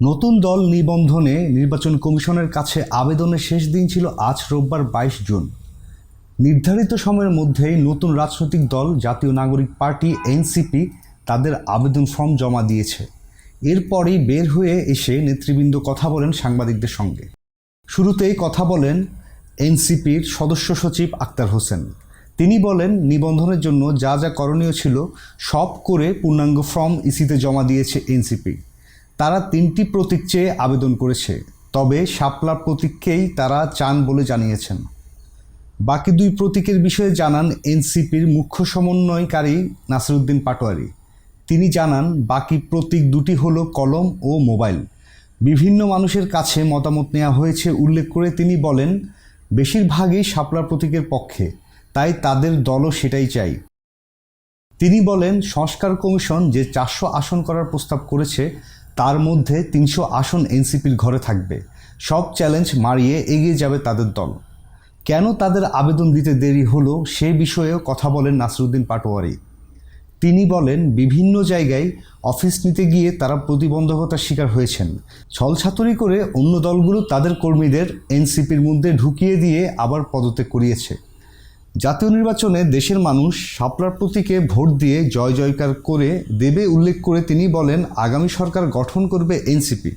নতুন দল নিবন্ধনে নির্বাচন কমিশনের কাছে আবেদনের শেষ দিন ছিল আজ রোববার বাইশ জুন। নির্ধারিত সময়ের মধ্যেই নতুন রাজনৈতিক দল, জাতীয় নাগরিক পার্টি, এনসিপি তাদের আবেদন ফর্ম জমা দিয়েছে। এরপরই বের হয়ে এসে নেতৃবৃন্দ কথা বলেন সাংবাদিকদের সঙ্গে। শুরুতেই কথা বলেন এনসিপির সদস্য সচিব আক্তার হোসেন। তিনি বলেন, নিবন্ধনের জন্য যা যা করণীয় ছিল সব করে পূর্ণাঙ্গ ফর্ম ইসিতে জমা দিয়েছে এনসিপি। তারা তিনটি প্রতীক চেয়ে আবেদন করেছে, তবে শাপলা প্রতীককেই তারা চান বলে জানিয়েছেন। বাকি দুই প্রতীকের বিষয়ে জানান এনসিপির মুখ্য সমন্বয়কারী নাসিরুদ্দিন পাটোয়ারি। তিনি জানান, বাকি প্রতীক দুটি হলো কলম ও মোবাইল। বিভিন্ন মানুষের কাছে মতামত নেওয়া হয়েছে, উল্লেখ করে তিনি বলেন, বেশিরভাগই শাপলা প্রতীকের পক্ষে, তাই তাদের দলও সেটাই চাই। তিনি বলেন, সংস্কার কমিশন যে চারশো আসন করার প্রস্তাব করেছে তার মধ্যে তিনশো আসন এনসিপির ঘরে থাকবে। সব চ্যালেঞ্জ মারিয়ে এগিয়ে যাবে তাদের দল। কেন তাদের আবেদন দিতে দেরি হলো সে বিষয়েও কথা বলেন নাসরুদ্দিন পাটোয়ারি। তিনি বলেন, বিভিন্ন জায়গায় অফিস নিতে গিয়ে তারা প্রতিবন্ধকতার শিকার হয়েছেন। ছলছাতুরি করে অন্য দলগুলো তাদের কর্মীদের এনসিপির মধ্যে ঢুকিয়ে দিয়ে আবার পদত্যাগ করিয়েছে। জাতীয় নির্বাচনে দেশের মানুষ শাপলার প্রতীকে ভোট দিয়ে জয় জয়কার করে দেবে উল্লেখ করে তিনি বলেন, আগামী সরকার গঠন করবে এনসিপি।